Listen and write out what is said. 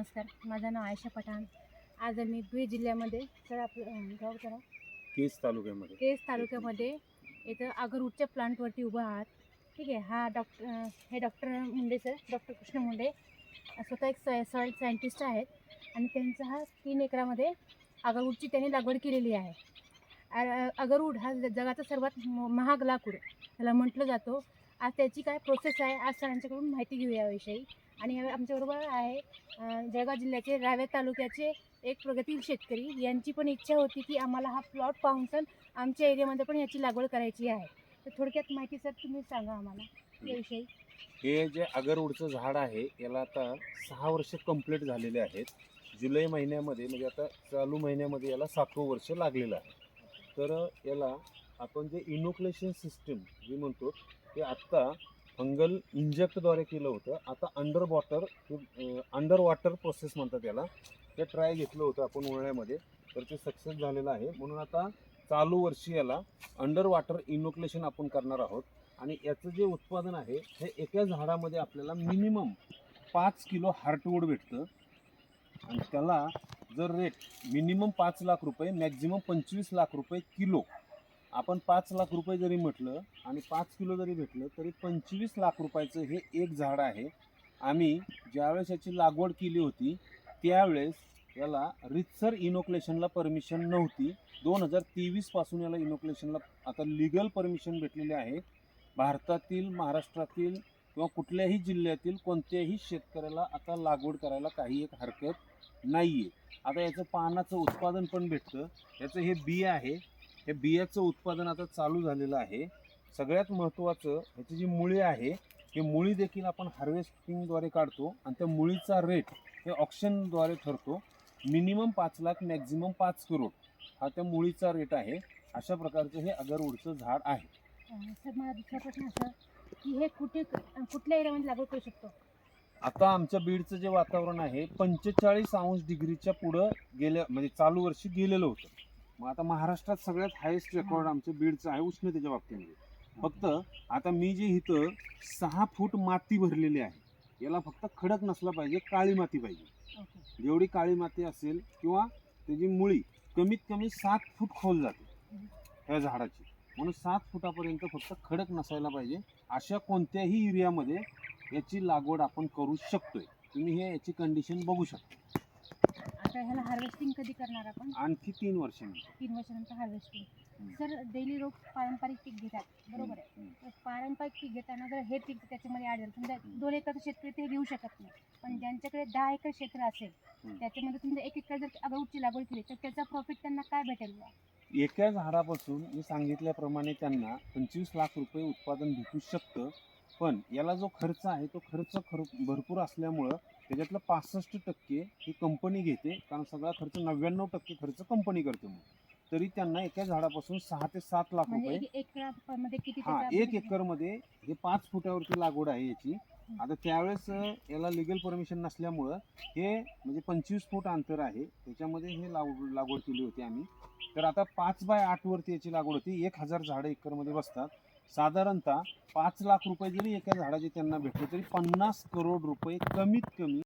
नमस्कार माझं नाव आयशा पठाण. आज आम्ही बीड जिल्ह्यामध्ये सर आपलं गाव जरा केस तालुक्यामध्ये. केस तालुक्यामध्ये इथं अगरवूडच्या प्लांटवरती उभा आहात. ठीक आहे हा डॉक्टर हे doctor Munde sir doctor Krishna Munde. स्वतः एक सॉईल सायंटिस्ट आहेत. आणि त्यांचा हा तीन एकरामध्ये अगरवूडची त्यांनी लागवड केलेली आहे. अगरवूड हा ज- जगाचा सर्वात म- महाग लाकूड त्याला म्हटलं जातो आज त्याची काय प्रोसेस आहे आज सरांच्याकडून माहिती घेऊ याविषयी. आणि आमच्याबरोबर आहे जळगाव जिल्ह्याचे रावे तालुक्याचे एक प्रगतील शेतकरी. यांची पण इच्छा होती की आम्हाला हा प्लॉट पाहून सण आमच्या एरियामध्ये पण याची लागवड करायची आहे. तर थोडक्यात माहिती सर तुम्ही सांगा आम्हाला याविषयी. हे जे अगरवूडचं झाड आहे याला आता सहा वर्ष कंप्लीट झालेले आहेत. जुलै महिन्यामध्ये म्हणजे आता चालू महिन्यामध्ये याला सातवं वर्ष लागलेलं आहे. तर याला आपण जे इनोक्लेशन सिस्टम जे म्हणतो ते आत्ता फंगल इंजेक्टद्वारे केलं होतं. आता under water under water process म्हणतात याला. ते ट्राय घेतलं होतं आपण उन्हाळ्यामध्ये. तर ते सक्सेस झालेलं आहे. म्हणून आता चालू वर्षी याला अंडर वॉटर इनोक्लेशन आपण करणार आहोत. आणि याचं जे उत्पादन आहे हे एका झाडामध्ये आपल्याला मिनिमम पाच किलो हार्टवूड भेटतं. आणि त्याला जर रेट मिनिमम पाच लाख रुपये मॅक्झिमम पंचवीस लाख रुपये किलो आपण पाच लाख रुपये जरी म्हटलं आणि पाच किलो जरी भेटलं तरी पंचवीस लाख रुपयाचं हे एक झाड आहे. आम्ही ज्यावेळेस याची लागवड केली होती त्यावेळेस याला रितसर इनोक्लेशनला परमिशन नव्हती. दोन हजार तेवीसपासून याला इनोक्लेशनला आता लिगल परमिशन भेटलेले आहे. भारतातील महाराष्ट्रातील किंवा कुठल्याही जिल्ह्यातील कोणत्याही शेतकऱ्याला आता लागवड करायला काही एक हरकत नाही आहे आता याचं पानाचं उत्पादन पण भेटतं. याचं हे बी आहे. हे बियाचं उत्पादन आता चालू झालेलं आहे. सगळ्यात महत्त्वाचं ह्याची जी मुळी आहे हे मुळी देखील आपण हार्वेस्टिंगद्वारे काढतो आणि त्या मुळीचा रेट हे ऑप्शनद्वारे ठरतो. मिनिमम पाच लाख मॅक्झिमम पाच करोड हा त्या मुळीचा रेट आहे. अशा प्रकारचं हे अगरवूडचं झाड आहे. अं, सर मला दुसरा प्रश्न असा की हे कुठे कुठल्या एरियामध्ये लागवड करू शकतो? आता आमच्या बीडचं जे वातावरण आहे पंचेचाळीस अंश डिग्रीच्या पुढं गेल्या म्हणजे चालू वर्षी गेलेलं होतं. मग आता महाराष्ट्रात सगळ्यात हायेस्ट रेकॉर्ड आमच्या बीडचं आहे उष्णतेच्या बाबतीमध्ये. फक्त आता मी जे इथं सहा फूट माती भरलेली आहे याला फक्त खडक नसला पाहिजे काळी माती पाहिजे. जेवढी काळी माती असेल किंवा त्याची मुळी कमीत कमी सात फूट खोल जाते ह्या झाडाची. म्हणून सात फुटापर्यंत फक्त खडक नसायला पाहिजे अशा कोणत्याही एरियामध्ये याची लागवड आपण करू शकतोय. तुम्ही हे याची कंडिशन बघू शकता. आता ह्याला हार्वेस्टिंग कधी करणार आपण? आणखी तीन वर्षांनी. तीन वर्षानंतर हार्वेस्टिंग. सर डेली लोक पारंपरिक पीक घेतात बरोबर आहे? तर पारंपरिक पीक घेताना जर हे पीक त्याच्यामध्ये झालं समजा दोन एकरचं शेतकरी ते घेऊ शकत नाही. पण ज्यांच्याकडे दहा एकर क्षेत्र असेल. त्याच्यामध्ये समजा एक एकर जर अगरवूडची लागवड केली तर त्याचा प्रॉफिट त्यांना काय भेटेल? एका झाडापासून मी सांगितल्याप्रमाणे त्यांना पंचवीस लाख रुपये उत्पादन भेटू शकतं. पण याला जो खर्च आहे तो खर्च खर भरपूर असल्यामुळं त्याच्यातलं पासष्ट टक्के ही कंपनी घेते. कारण सगळा खर्च नव्याण्णव टक्के खर्च कंपनी करते मग तरी त्यांना एका झाडापासून सहा ते सात लाख म्हणजे रुपये. एक एकरामध्ये किती हा त्याचा एक benefit? एकरमध्ये हे पाच फुटावरची लागवड आहे याची. आता त्यावेळेस अं, याला लिगल परमिशन नसल्यामुळं हे म्हणजे पंचवीस फूट अंतर आहे. त्याच्यामध्ये हे लागवड लागवड केली होती आम्ही. तर आता पाच बाय आठ वरती याची लागवड होती. एक हजार झाडं एकरमध्ये बसतात. साधारणतः पाच लाख रुपये जरी एका झाडाचे त्यांना भेटले तरी पन्नास करोड रुपये कमीत कमी